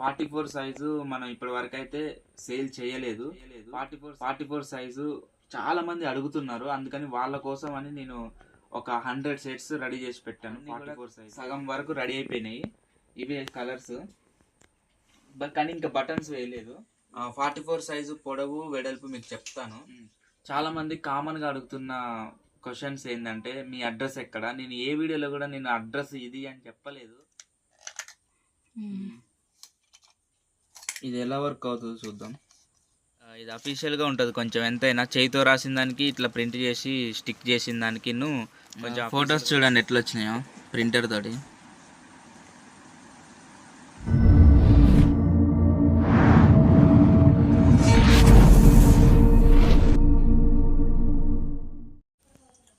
Forty four size మనం ఇప్పటి వరకు అయితే సేల్ చేయలేదు. Forty four forty four size చాలా మంది అడుగుతున్నారు. అందుకని వాళ్ళ కోసం అని నేను ఒక హండ్రెడ్ సెట్స్ రెడీ చేసి పెట్టాను. Forty four size. సగం వరకు రెడీ అయిపోయినాయి. ఇవే కలర్స్. కానీ ఇంకా బటన్స్ వేయలేదు. ఫార్టీ ఫోర్ సైజు పొడవు వెడల్పు మీకు చెప్తాను. చాలా మంది కామన్గా అడుగుతున్న క్వశ్చన్స్ ఏంటంటే మీ అడ్రస్ ఎక్కడ? నేను ఏ వీడియోలో కూడా నేను అడ్రస్ ఇది అని చెప్పలేదు. ఇది ఎలా వర్క్ అవుతుందో చూద్దాం. ఇది అఫీషియల్గా ఉంటుంది కొంచెం. ఎంతైనా చేయితో రాసిన దానికి ఇట్లా ప్రింట్ చేసి స్టిక్ చేసిన దానికి కొంచెం ఫొటోస్ చూడండి ఎట్లా వచ్చినాయో ప్రింటర్ తోటి.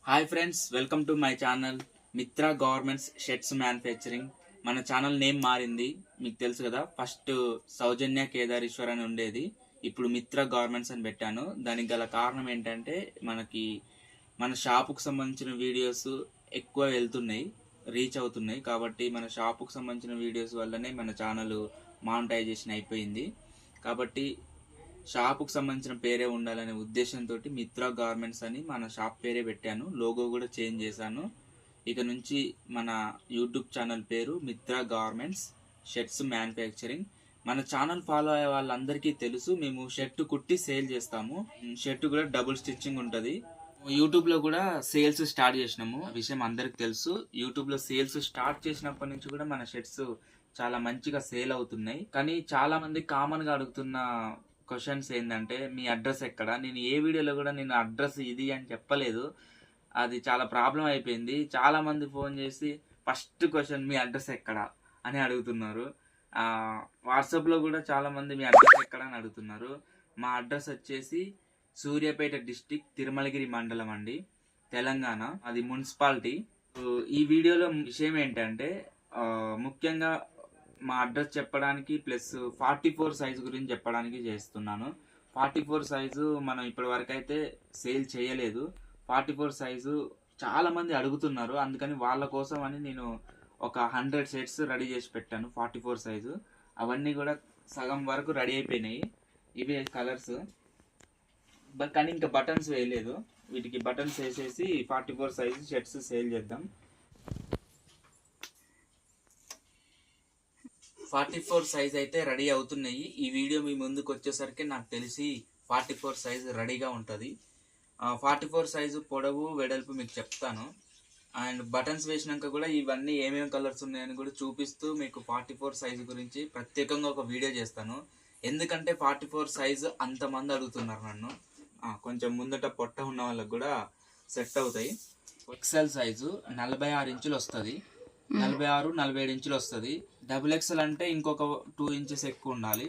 Hi friends welcome to my channel Mitra governments shirts manufacturing మన ఛానల్ నేమ్ మారింది. మీకు తెలుసు కదా ఫస్ట్ సౌజన్య కేదారేశ్వర్ అని ఉండేది. ఇప్పుడు మిత్ర గార్మెంట్స్ అని పెట్టాను. దానికి గల కారణం ఏంటంటే మనకి మన షాపుకు సంబంధించిన వీడియోస్ ఎక్కువ వెళ్తున్నాయి రీచ్ అవుతున్నాయి. కాబట్టి మన షాపుకు సంబంధించిన వీడియోస్ వల్లనే మన ఛానల్ మానిటైజేషన్ అయిపోయింది. కాబట్టి షాపుకు సంబంధించిన పేరే ఉండాలనే ఉద్దేశంతో మిత్ర గార్మెంట్స్ అని మన షాప్ పేరే పెట్టాను. లోగో కూడా చేంజ్ చేశాను. ఇక నుంచి మన యూట్యూబ్ ఛానల్ పేరు మిత్ర గార్మెంట్స్. Shirts manufacturing. మన ఛానల్ ఫాలో అయ్యే వాళ్ళందరికీ తెలుసు మేము షర్ట్ కుట్టి సేల్ చేస్తాము. షర్ట్ కూడా డబుల్ స్టిచ్చింగ్ ఉంటుంది. యూట్యూబ్లో కూడా సేల్స్ స్టార్ట్ చేసినాము. ఆ విషయం అందరికి తెలుసు. యూట్యూబ్లో సేల్స్ స్టార్ట్ చేసినప్పటి నుంచి కూడా మన షర్ట్స్ చాలా మంచిగా సేల్ అవుతున్నాయి. కానీ చాలా మంది కామన్గా అడుగుతున్న క్వశ్చన్స్ ఏంటంటే మీ అడ్రస్ ఎక్కడ? నేను ఏ వీడియోలో కూడా నేను అడ్రస్ ఇది అని చెప్పలేదు. అది చాలా ప్రాబ్లం అయిపోయింది. చాలా మంది ఫోన్ చేసి ఫస్ట్ క్వశ్చన్ మీ అడ్రస్ ఎక్కడ? అని అడుగుతున్నారు. వాట్సాప్లో కూడా చాలామంది మీ అడ్రస్ ఎక్కడ అని అడుగుతున్నారు. మా అడ్రస్ వచ్చేసి సూర్యాపేట డిస్టిక్ తిరుమలగిరి మండలం అండి తెలంగాణ అది మున్సిపాలిటీ. ఈ వీడియోలో విషయం ఏంటంటే ముఖ్యంగా మా అడ్రస్ చెప్పడానికి ప్లస్ ఫార్టీ ఫోర్ సైజు గురించి చెప్పడానికి చేస్తున్నాను. ఫార్టీ ఫోర్ సైజు మనం ఇప్పటి వరకు అయితే సేల్ చేయలేదు. ఫార్టీ ఫోర్ సైజు చాలామంది అడుగుతున్నారు. అందుకని వాళ్ళ కోసం అని నేను ఒక హండ్రెడ్ సెట్స్ రెడీ చేసి పెట్టాను ఫార్టీ ఫోర్ సైజు అవన్నీ కూడా సగం వరకు రెడీ అయిపోయినాయి. ఇవే కలర్స్ బట్ కానీ ఇంకా బటన్స్ వేయలేదు. వీటికి బటన్స్ వేసేసి forty four size shirts sale చేద్దాం. ఫార్టీ ఫోర్ సైజ్ అయితే రెడీ అవుతున్నాయి. ఈ వీడియో మీ ముందుకు వచ్చేసరికి నాకు తెలిసి ఫార్టీ ఫోర్ సైజ్ రెడీగా ఉంటుంది. ఫార్టీ ఫోర్ సైజు పొడవు వెడల్పు మీకు చెప్తాను. అండ్ బటన్స్ వేసినాక కూడా ఇవన్నీ ఏమేమి కలర్స్ ఉన్నాయని కూడా చూపిస్తూ మీకు ఫార్టీ ఫోర్ సైజు గురించి ప్రత్యేకంగా ఒక వీడియో చేస్తాను. ఎందుకంటే ఫార్టీ ఫోర్ సైజు అంతమంది అడుగుతున్నారు నన్ను. కొంచెం ముందట పొట్ట ఉన్న వాళ్ళకి కూడా సెట్ అవుతాయి. ఎక్సెల్ సైజు నలభై ఆరు ఇంచులు వస్తుంది. నలభై ఆరు నలభై ఏడు ఇంచులు వస్తుంది. డబుల్ ఎక్సెల్ అంటే ఇంకొక టూ ఇంచెస్ ఎక్కువ ఉండాలి.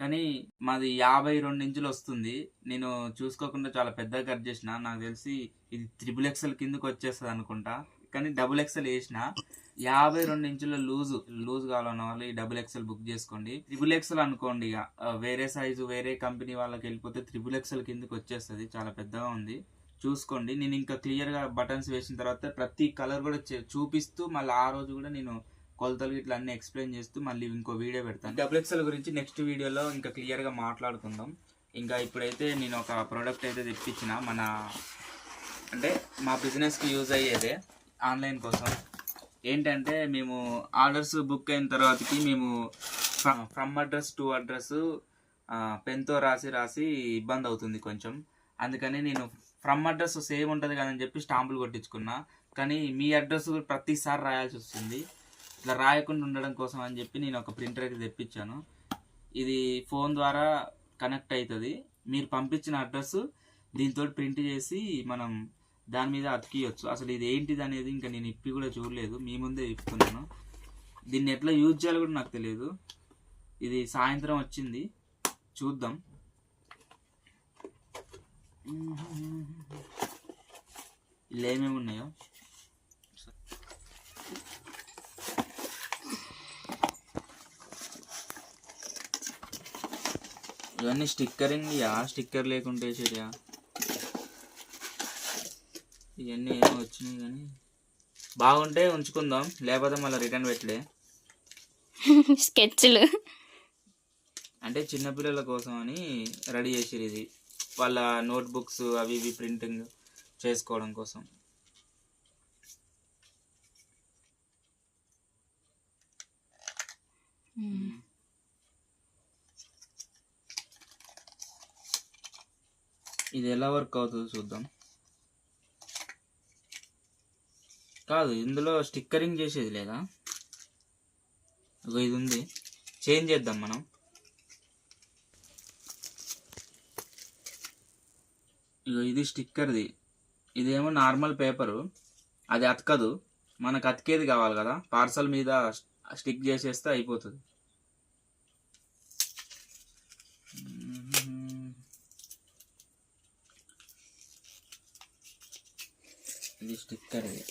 కానీ మాది యాభై రెండు ఇంచులు వస్తుంది. నేను చూసుకోకుండా చాలా పెద్దగా కట్ చేసిన. నాకు తెలిసి ఇది త్రిబుల్ ఎక్సెల్ కిందకి వచ్చేస్తుంది అనుకుంటా. కానీ డబుల్ ఎక్సెల్ వేసిన. యాభై రెండు ఇంచుల లూజు లూజ్ కావాలన్న వాళ్ళు ఈ డబుల్ ఎక్సెల్ బుక్ చేసుకోండి. త్రిబుల్ ఎక్సెల్ అనుకోండి ఇక. వేరే సైజు వేరే కంపెనీ వాళ్ళకి వెళ్ళిపోతే త్రిబుల్ ఎక్సెల్ కిందకి వచ్చేస్తుంది. చాలా పెద్దగా ఉంది. చూసుకోండి. నేను ఇంకా క్లియర్గా బటన్స్ వేసిన తర్వాత ప్రతి కలర్ కూడా చే- చూపిస్తూ మళ్ళీ ఆ రోజు కూడా నేను కొలతలు ఇట్లా అన్ని ఎక్స్ప్లెయిన్ చేస్తూ మళ్ళీ ఇంకో వీడియో పెడతాను. డబుల్ ఎక్స్ఎల్ గురించి నెక్స్ట్ వీడియోలో ఇంకా క్లియర్గా మాట్లాడుకుందాం. ఇంకా ఇప్పుడైతే నేను ఒక ప్రోడక్ట్ అయితే తెప్పించిన మన అంటే మా బిజినెస్కి యూజ్ అయ్యేదే ఆన్లైన్ కోసం. ఏంటంటే మేము ఆర్డర్స్ బుక్ అయిన తర్వాతకి మేము ఫ్రమ్ అడ్రస్ టు అడ్రస్ పెన్తో రాసి రాసి ఇబ్బంది అవుతుంది కొంచెం. అందుకని నేను ఫ్రమ్ అడ్రస్ సేమ్ ఉంటుంది కదని చెప్పి స్టాంపులు కొట్టించుకున్నా. కానీ మీ అడ్రస్ ప్రతిసారి రాయాల్సి వస్తుంది. ఇట్లా రాయకుండా ఉండడం కోసం అని చెప్పి నేను ఒక ప్రింటర్ అయితే తెప్పించాను. ఇది ఫోన్ ద్వారా కనెక్ట్ అవుతుంది మీరు పంపించిన అడ్రస్ దీంతో ప్రింట్ చేసి మనం దాని మీద అతికియొచ్చు. అసలు ఇది ఏంటిది అనేది ఇంకా నేను ఇప్పి కూడా చూడలేదు. మీ ముందే ఇప్పుతున్నాను దీన్ని ఎట్లా యూజ్ చేయాలో కూడా నాకు తెలియదు. ఇది సాయంత్రం వచ్చింది. చూద్దాం. ఇలా ఏమేమి ఉన్నాయో ఇవన్నీ స్టిక్కరింగ్ యా? స్టిక్కర్ లేకుంటే వేసేటియా ఇవన్నీ ఏమో వచ్చినాయి కానీ. బాగుంటే ఉంచుకుందాం లేకపోతే మళ్ళీ రిటర్న్ పెట్టలే. స్కెచ్లు. అంటే చిన్నపిల్లల కోసం అని రెడీ చేసిరు ఇది. వాళ్ళ నోట్బుక్స్ అవి ఇవి ప్రింటింగ్ చేసుకోవడం కోసం. ఇది ఎలా వర్క్ అవుతుందో చూద్దాం. కాదు ఇందులో స్టిక్కరింగ్ చేసేది లేదా? ఇగో ఇది ఉంది. చేంజ్ చేద్దాం మనం. ఇగో ఇది స్టిక్కర్ది. ఇదేమో నార్మల్ పేపరు. అది అతకదు. మనకు అతికేది కావాలి కదా. పార్సల్ మీద స్టిక్ చేసేస్తే అయిపోతుంది. ఇది స్టిక్కర్ ఇది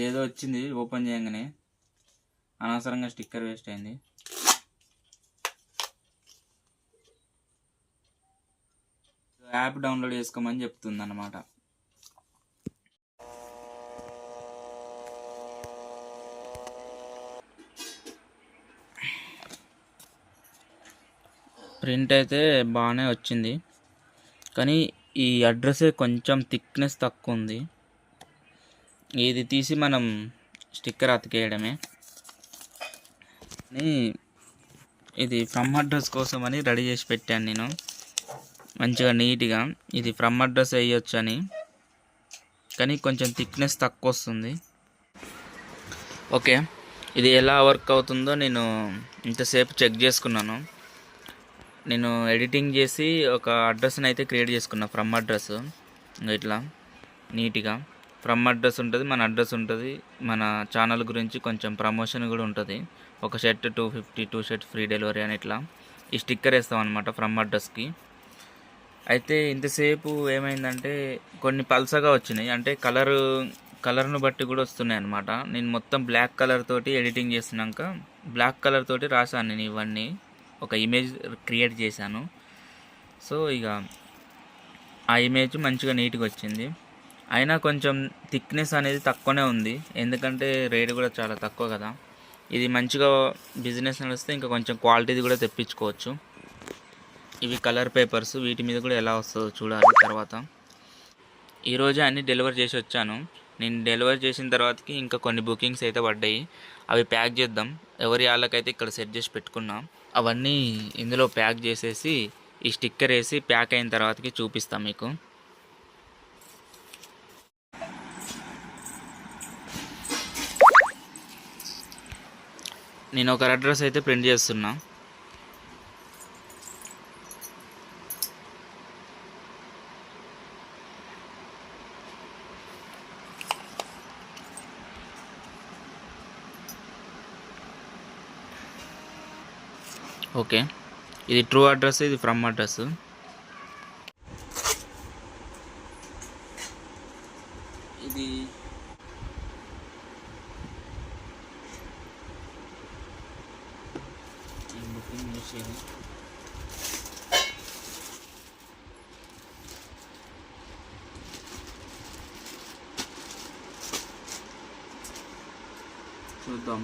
ఏదో వచ్చింది ఓపెన్ చేయగానే అనవసరంగా స్టిక్కర్ వేస్ట్ అయింది. యాప్ డౌన్లోడ్ చేసుకోమని చెప్తుంది అనమాట ప్రింట్ అయితే బాగానే వచ్చింది. కానీ ఈ అడ్రస్సే కొంచెం థిక్నెస్ తక్కువ ఉంది. ఇది తీసి మనం స్టిక్కర్ అతికేయడమే. ఇది ఫ్రమ్ అడ్రస్ కోసం అని రెడీ చేసి పెట్టాను నేను. మంచిగా నీట్గా ఇది ఫ్రమ్ అడ్రస్ వేయొచ్చు అని కానీ కొంచెం థిక్నెస్ తక్కువ వస్తుంది. ఓకే. ఇది ఎలా వర్క్ అవుతుందో నేను ఇంతసేపు చెక్ చేసుకున్నాను. నేను ఎడిటింగ్ చేసి ఒక అడ్రస్ని అయితే క్రియేట్ చేసుకున్నా ఫ్రమ్ అడ్రస్. ఇట్లా నీట్గా. ఫ్రమ్ అడ్రస్ ఉంటుంది మన అడ్రస్ ఉంటుంది మన ఛానల్ గురించి కొంచెం ప్రమోషన్ కూడా ఉంటుంది. ఒక shirt two fifty two shirt free delivery అని ఇట్లా. ఈ స్టిక్కర్ వేస్తాం అనమాట ఫ్రమ్ అడ్రస్కి. అయితే ఇంతసేపు ఏమైందంటే కొన్ని పల్సగా వచ్చినాయి. అంటే కలర్ కలర్ను బట్టి కూడా వస్తున్నాయి అనమాట నేను మొత్తం బ్లాక్ కలర్ తోటి ఎడిటింగ్ చేసినాక బ్లాక్ కలర్ తోటి రాశాను నేను ఇవన్నీ. ఒక ఇమేజ్ క్రియేట్ చేశాను. సో ఇక ఆ ఇమేజ్ మంచిగా నీట్గా వచ్చింది. అయినా కొంచెం థిక్నెస్ అనేది తక్కువనే ఉంది. ఎందుకంటే రేట్ కూడా చాలా తక్కువ కదా. ఇది మంచిగా బిజినెస్ నడిస్తే ఇంకా కొంచెం క్వాలిటీది కూడా తెప్పించుకోవచ్చు. ఇవి కలర్ పేపర్స్ వీటి మీద కూడా ఎలా వస్తుందో చూడాలి తర్వాత. ఈరోజే అన్ని డెలివర్ చేసి వచ్చాను. నేను డెలివర్ చేసిన తర్వాతకి ఇంకా కొన్ని బుకింగ్స్ అయితే పడ్డాయి. అవి ప్యాక్ చేద్దాం. ఎవరి వాళ్ళకైతే ఇక్కడ సెట్ చేసి పెట్టుకున్నాం. అవన్నీ ఇందులో ప్యాక్ చేసేసి ఈ స్టిక్కర్ వేసి ప్యాక్ అయిన తర్వాతకి చూపిస్తాం మీకు. నేను ఒక అడ్రస్ అయితే ప్రింట్ చేస్తున్నా. ఓకే. ఇది ట్రూ అడ్రస్ ఇది ఫ్రమ్ అడ్రస్. ఇది బుకింగ్ చూద్దాం.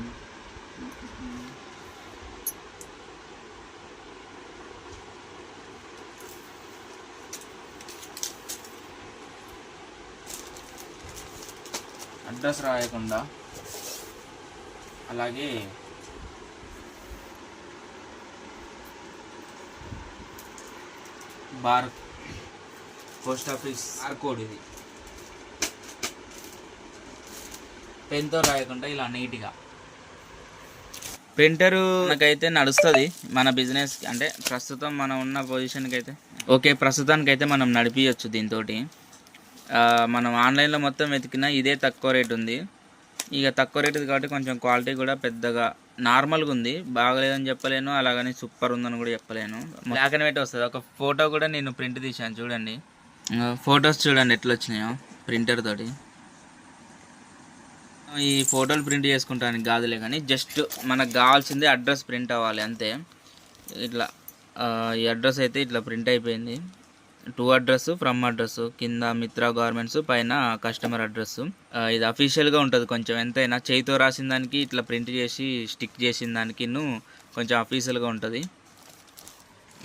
అడ్రస్ రాయకుండా అలాగే bar post office bar code ఇది. పెన్తో రాయకుండా ఇలా నీట్గా. ప్రింటరు మనకైతే నడుస్తుంది మన బిజినెస్ అంటే ప్రస్తుతం మనం ఉన్న పొజిషన్కి అయితే ఓకే ప్రస్తుతానికి అయితే మనం నడిపించవచ్చు దీంతో మనం ఆన్లైన్లో మొత్తం వెతికినా ఇదే తక్కువ రేట్ ఉంది. ఇక తక్కువ రేట్ కాబట్టి కొంచెం క్వాలిటీ కూడా పెద్దగా నార్మల్గా ఉంది. బాగలేదని చెప్పలేను అలాగని సూపర్ ఉందని కూడా చెప్పలేను. బ్లాక్ అండ్ వైట్ వస్తుంది. ఒక ఫోటో కూడా నేను ప్రింట్ తీశాను చూడండి. ఫొటోస్ చూడండి ఎట్లా వచ్చినాయో ప్రింటర్ తోటి. ఈ ఫోటోలు ప్రింట్ చేసుకుంటానికి కాదులే కానీ జస్ట్ మనకు కావాల్సింది అడ్రస్ ప్రింట్ అవ్వాలి అంతే. ఇట్లా ఈ అడ్రస్ అయితే ఇట్లా ప్రింట్ అయిపోయింది. టూ అడ్రస్ ఫ్రమ్ అడ్రస్ కింద మిత్రా గార్మెంట్స్ పైన కస్టమర్ అడ్రస్ ఇది అఫీషియల్గా ఉంటుంది కొంచెం. ఎంతైనా చేయితో రాసిన దానికి ఇట్లా ప్రింట్ చేసి స్టిక్ చేసిన దానికి కొంచెం అఫీషియల్గా ఉంటుంది.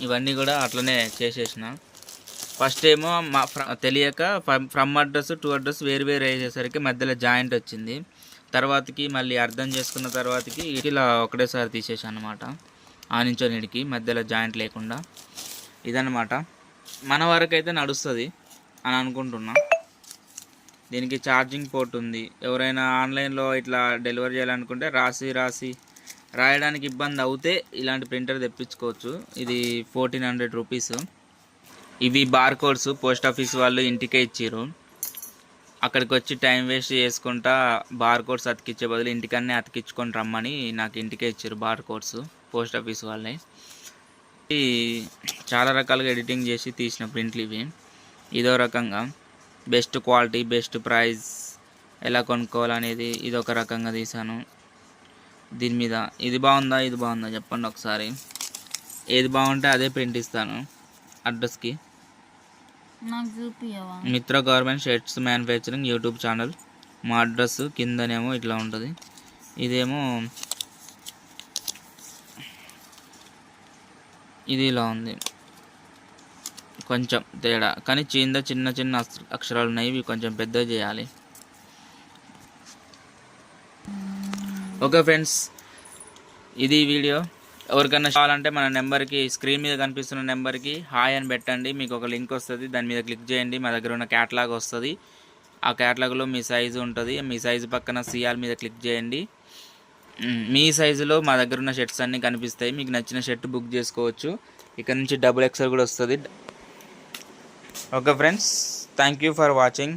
ఇవన్నీ కూడా అట్లనే చేసేసిన. ఫస్ట్ ఏమో మా తెలియక from- from address to address వేరు వేరు వేసేసరికి మధ్యలో జాయింట్ వచ్చింది. తర్వాతకి మళ్ళీ అర్థం చేసుకున్న తర్వాతకి ఇలా ఒకటేసారి తీసేసాను అనమాట ఆ మధ్యలో జాయింట్ లేకుండా. ఇదన్నమాట. మన వరకు అయితే నడుస్తుంది అని అనుకుంటున్నా. దీనికి ఛార్జింగ్ పోర్ట్ ఉంది. ఎవరైనా ఆన్లైన్లో ఇట్లా డెలివరీ చేయాలనుకుంటే రాసి రాసి రాయడానికి ఇబ్బంది అవుతే ఇలాంటి ప్రింటర్ తెప్పించుకోవచ్చు. ఇది ఫోర్టీన్ హండ్రెడ్ రూపీస్. ఇవి బార్ కోడ్స్ పోస్ట్ ఆఫీస్ వాళ్ళు ఇంటికే ఇచ్చిర్రు. అక్కడికి వచ్చి టైం వేస్ట్ చేసుకుంటా బార్ కోడ్స్ అతికిచ్చే బదులు ఇంటికన్నే అతికించుకొని రమ్మని నాకు ఇంటికే ఇచ్చారు బార్ కోడ్స్ పోస్ట్ ఆఫీస్ వాళ్ళే. చాలా రకాలుగా ఎడిటింగ్ చేసి తీసిన ప్రింట్లు ఇవి. ఇదో రకంగా బెస్ట్ క్వాలిటీ బెస్ట్ ప్రైస్ ఎలా కొనుక్కోవాలనేది ఇది ఒక రకంగా తీసాను. దీని మీద ఇది బాగుందా ఇది బాగుందా చెప్పండి ఒకసారి. ఏది బాగుంటే అదే ప్రింట్ ఇస్తాను అడ్రస్కి. Mitra government shirts manufacturing YouTube channel. మా అడ్రస్ కిందనేమో ఇట్లా ఉంటుంది. ఇదేమో ఇది ఇలా ఉంది. కొంచెం తేడా. కానీ కింద చిన్న చిన్న అక్షరాలు ఉన్నాయి ఇవి కొంచెం పెద్ద చేయాలి. ఓకే ఫ్రెండ్స్ ఇది వీడియో. ఎవరికైనా కావాలంటే మన నెంబర్కి స్క్రీన్ మీద కనిపిస్తున్న నెంబర్కి హాయ్ అని పెట్టండి. మీకు ఒక లింక్ వస్తుంది. దాని మీద క్లిక్ చేయండి. మా దగ్గర ఉన్న క్యాటలాగ్ వస్తుంది. ఆ క్యాటలాగ్లో మీ సైజు ఉంటుంది. మీ సైజు పక్కన సిఆర్ మీద క్లిక్ చేయండి. మీ సైజులో మా దగ్గర ఉన్న షర్ట్స్ అన్నీ కనిపిస్తాయి. మీకు నచ్చిన షర్ట్ బుక్ చేసుకోవచ్చు. ఇక్కడ నుంచి డబుల్ ఎక్సెల్ కూడా వస్తుంది. Okay friends thank you for watching.